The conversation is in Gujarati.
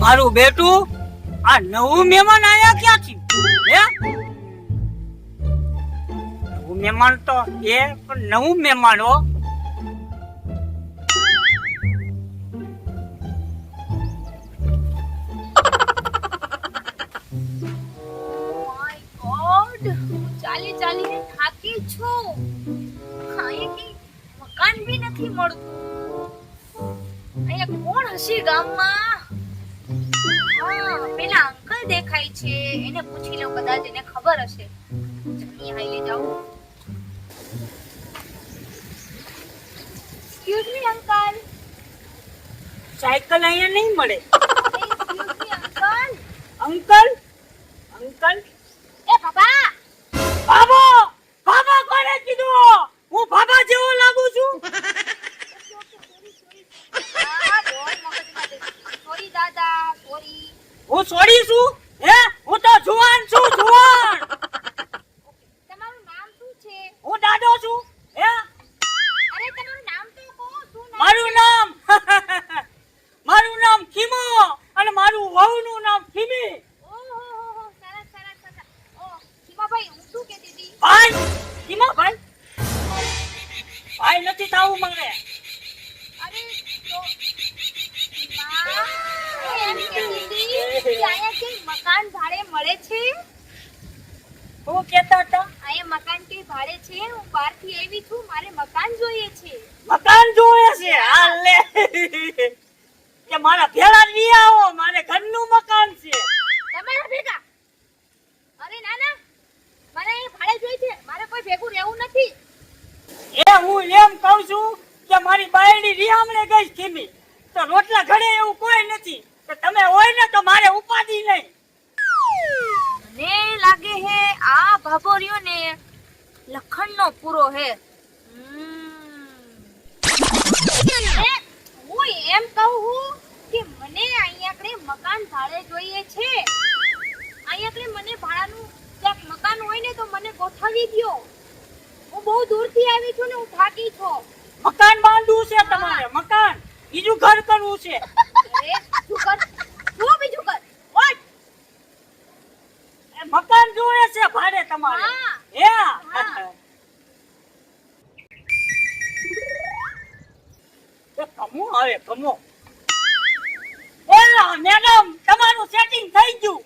મારું બેટું આ નવું મહેમાન આયા ક્યાંથી? હે? નવું મહેમાન તો એ પણ નવું મહેમાન હો. ચાલી ચાલીને થાકી છું. અહીંયા મકાન બી નથી મળતું. અહીંયા કોણ હશે ગામમાં? પેલા અંકલ દેખાય છે. એને પૂછી લઉં કદાચ એને ખબર હશે. જલ્દી હાઈ જાઉં એક્સક્યુઝ મી અંકલ સાયકલ અહીંયા નહીં મળે. અંકલ અંકલ અંકલ એ બાબા! બાબો બાબા કોને કીધું? હું બાબા જેવો લાગુ છું. હું છોડી છું? હે? હું તો જુવાન છું જુવાન તમારું નામ શું છે હું દાદો છું હે અરે તમારું નામ તો કહો શું નામ મારું નામ મારું નામ ખીમો અને મારું વહુનું નામ ખીમી ઓહો સરસ સરસ સરસ ઓ સીમાભાઈ હું શું કહેતી હતી ભાઈ ખીમા ભાઈ ભાઈ નથી થાવું મને. મકાન ભાડે મળે છે? હું કહેતા હતા. અહીંયા મકાન કે ભાડે છે? હું બહારથી આવી છું મારે મકાન જોઈએ છે. મકાન જોઈએ છે? હાલ. કે મારા ભેળા નહીં આવો મારે ઘરનું મકાન છે તમારા ભેગા અરે ના ના મારે અહીંયા છે? મારે કોઈ ભેગું રહેવું નથી. એ હું એમ કહું છું કે મારી બાયડી રિયામણે ગઈ ખીમી. તો રોટલા ઘડે એવું કોઈ નથી. તો તમે હોય ને તો મારે ઉપાધિ નહીં. મને લાગે હે આ ભાભોરિયો ને લખણનો પૂરો હે. હું એમ કહું હું કે મને અહીંયા કણે મકાન ભાડે જોઈએ છે. અહીંયા કણે મને ભાડાનું ક્યાંક મકાન હોય ને તો મને ગોઠવી દો હું બહુ દૂરથી આવી છું ને હું થાકી છું. મકાન બાંધવું છે તમારે મકાન. બીજું ઘર કરવું છે. શું બીજું ઘર. મકાન જોવે છે ભાડે તમારે. હે. કમો આવે કમો. બોલો મેડમ તમારું સેટિંગ થઈ ગયું.